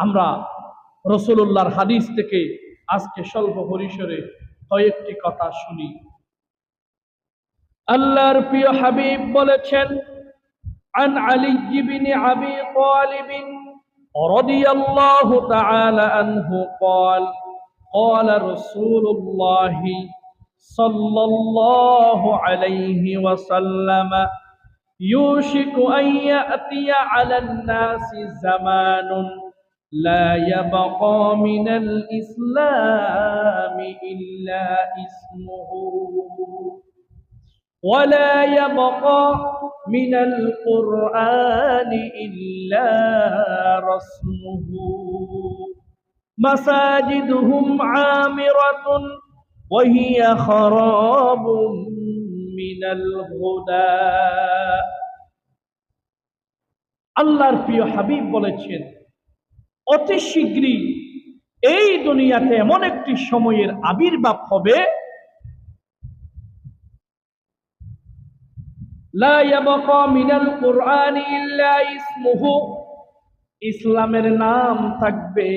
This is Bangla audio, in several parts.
আমরা রসুল্লাহর হাদিস থেকে আজকে স্বল্প পরিসরে কয়েকটি কথা শুনি আল্লাহর প্রিয় হাবিব বলেছেন عن علي بن أبي طالب رضي الله تعالى عنه قال قال رسول الله صلى الله عليه وسلم يوشك أن يأتي على الناس زمان لا يبقى من الإسلام إلا اسمه ولا يبقى من القرآن إلا رسمه مساجدهم عامرة وهي خراب من الهدى আল্লাহর প্রিয় হাবিব বলেছেন অতি শীঘ্রই এই দুনিয়াতে এমন একটি সময়ের আবির্ভাব হবে। ইসলামের নাম থাকবে,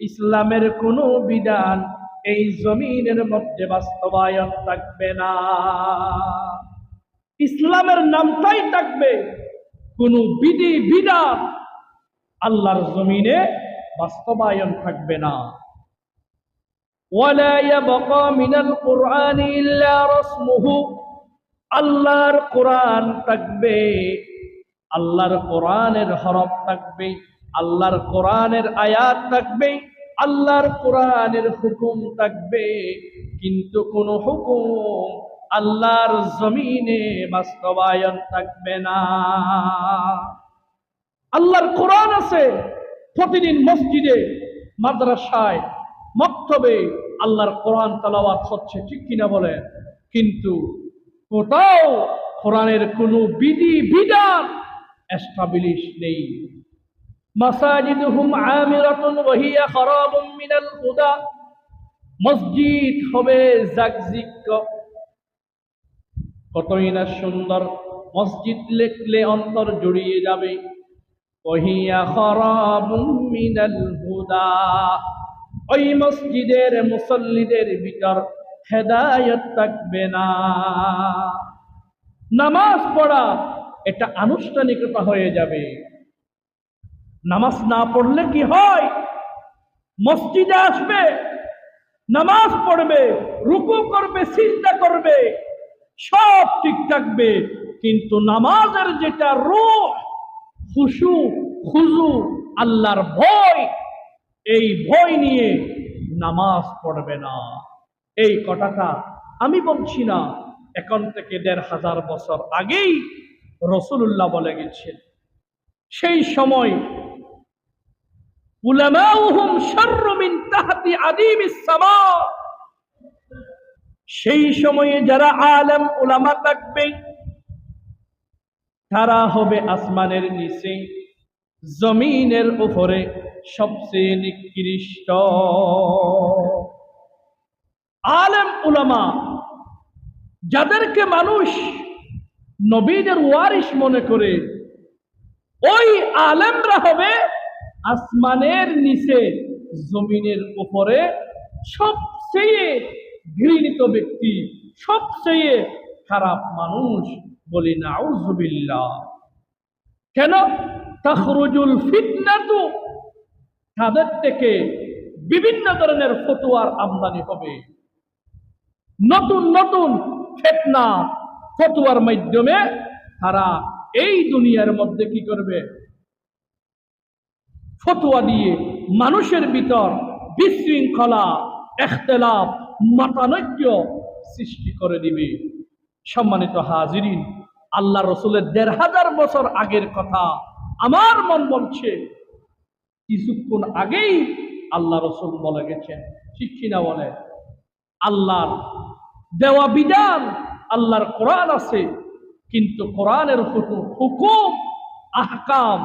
ইসলামের কোনো বিধান এই জমিনের মধ্যে বাস্তবায়ন থাকবে না। ইসলামের নামটাই থাকবে কোনো বিধি বিধান আল্লাহর জমিনে বাস্তবায়ন থাকবে না। আল্লাহর কোরআন থাকবে, আল্লাহর কোরআনের হরফ থাকবে, আল্লাহর কোরআনের আয়াত থাকবে, আল্লাহর কোরআনের হুকুম থাকবে। কিন্তু কোন হুকুম আল্লাহর জমিনে বাস্তবায়ন থাকবে না। আল্লাহর কোরআন আছে। প্রতিদিন মসজিদে, মাদ্রাসায়, মক্তবে আল্লাহর কোরআন তালাওয়াত হচ্ছে, ঠিক কিনা বলে কিন্তু কোথাও কোরআনের কোনো বিধি, বিধান এস্টাবলিশ নেই। মাসাজিদুহুম আমিরাতুন ওয়াহিয়া খারাবুম মিনাল হুদা। মসজিদ হবে জাগজিগ কতই না সুন্দর। মসজিদ লেখলে অন্তর জড়িয়ে যাবে। ওহিয়া খারাবুম মিনাল হুদা ওই মসজিদের মুসল্লিদের ভিতর হেদায়ত থাকবে না। নামাজ পড়া, এটা আনুষ্ঠানিকতা হয়ে যাবে। নামাজ না পড়লে কি হয়? মসজিদে আসবে, নামাজ পড়বে, রুকু করবে চিন্তা করবে, সব ঠিক থাকবে। কিন্তু নামাজের যেটা রূহ খুশু, খুজু, আল্লাহর ভয়। এই ভয় নিয়ে নামাজ পড়বে না। এই কথাটা আমি বলছি না। এখন থেকে দেড় হাজার বছর আগেই রসুল্লাহ বলে গেছেন, সেই সময় সেই সময়ে যারা আলম, উলামা থাকবে তারা হবে আসমানের নিচে, জমিনের উপরে সবচেয়ে নিকৃষ্ট। আলেম উলামা, যাদেরকে মানুষ নবীদের ওয়ারিস মনে করে, ওই আলেমরা হবে আসমানের নিচে, জমিনের উপরে সবচেয়ে ঘৃণিত ব্যক্তি, সবচেয়ে খারাপ মানুষ। বলি, নাউজুবিল্লাহ। কেন? তাখরুজুল ফিতনাতু। তাদের থেকে বিভিন্ন ধরনের ফতুয়ার আমদানি হবে। নতুন নতুন ফেতনা, ফতুয়ার মাধ্যমে তারা এই দুনিয়ার মধ্যে কি করবে? ফতুয়া দিয়ে মানুষের ভিতর বিশৃঙ্খলা এখতেলাফ মতানৈক্য সৃষ্টি করে দিবে। সম্মানিত হাজিরিন আল্লাহ রসুলের দেড় হাজার বছর আগের কথা। আমার মন বলছে, কিছুক্ষণ আগেই আল্লাহ রসুল বলে গেছেন। ঠিক কিনা বলে? আল্লাহর দেওয়া বিধান, আল্লাহর কোরআন আছে, কিন্তু কোরআনের হুকুম, আহকাম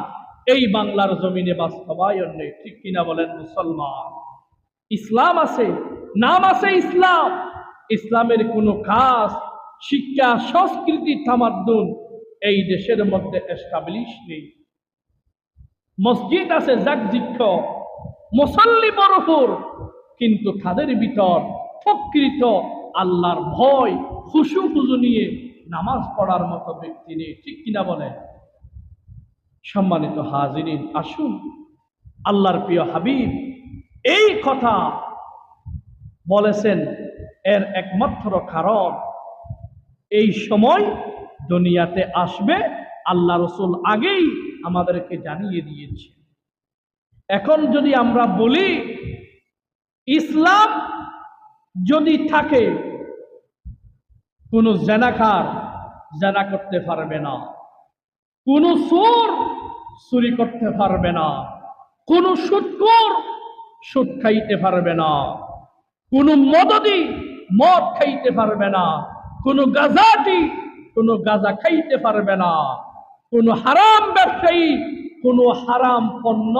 এই বাংলার জমিনে বাস্তবায়ন নেই। ঠিক কিনা বলেন মুসলমান? ইসলাম আছে, নাম আছে ইসলাম। ইসলামের কোনো কাজ শিক্ষা, সংস্কৃতি তামাদ্দুন এই দেশের মধ্যে এস্টাবলিশ নেই। মসজিদ আছে জাকজিক্ষ মুসল্লি বরফুর কিন্তু তাদের ভিতর প্রকৃত আল্লাহর ভয়, খুশু খুজু নিয়ে নামাজ পড়ার মতো ব্যক্তি নেই, ঠিক কিনা বলে? সম্মানিত হাজিরিন, আসুন, আল্লাহর প্রিয় হাবিব এই কথা বলেছেন এর একমাত্র কারণ এই সময় দুনিয়াতে আসবে, আল্লাহ রসুল আগেই আমাদেরকে জানিয়ে দিয়েছে। এখন যদি আমরা বলি, ইসলাম যদি থাকে, কোনো জেনাকার জেনা করতে পারবে না, কোনো সুর চুরি করতে পারবে না, কোনো সুৎকর সুদ খাইতে পারবে না, কোনো মদদি মদ খাইতে পারবে না কোনো গাজাটি কোনো গাজা খাইতে পারবে না। কোনো হারাম ব্যবসায়ী কোনো হারাম পণ্য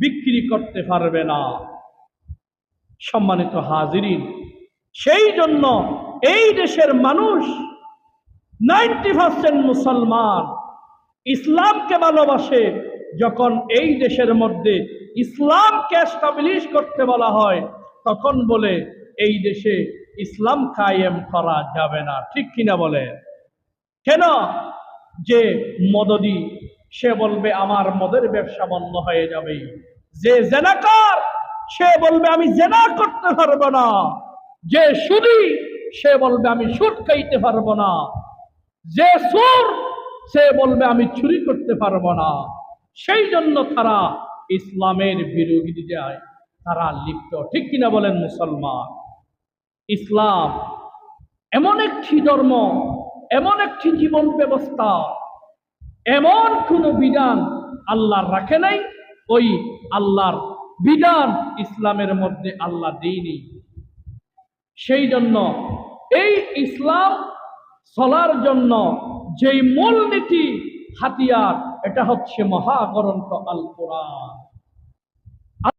বিক্রি করতে পারবে না। সম্মানিত হাজিরিন, সেই জন্য এই দেশের মানুষ নাইনটি পার্সেন্ট মুসলমান ইসলামকে ভালোবাসে যখন এই দেশের মধ্যে ইসলামকে স্টাবলিশ করতে বলা হয়, তখন বলে এই দেশে ইসলাম কায়েম করা যাবে না। ঠিক কিনা বলে? কেন? যে মদদি, সে বলবে, আমার মদের ব্যবসা বন্ধ হয়ে যাবে। যে জেনাকার, সে বলবে, আমি জেনা করতে পারব না। যে সুদি, সে বলবে, আমি সুদ খাইতে পারব না। যে সুর, সে বলবে, আমি চুরি করতে পারব না। সেই জন্য তারা ইসলামের বিরোধী যায় তারা লিপ্ত। ঠিক কিনা বলেন মুসলমান? ইসলাম, এমন একটি ধর্ম, এমন একটি জীবন ব্যবস্থা, এমন কোনো বিধান আল্লাহর রাখে নাই, ওই আল্লাহর বিধান ইসলামের মধ্যে আল্লাহ দেয়নি। সেই জন্য এই ইসলাম চলার জন্য যেই মূল নীতি হাতিয়ার, এটা হচ্ছে মহাগ্রন্থ আল কোরআন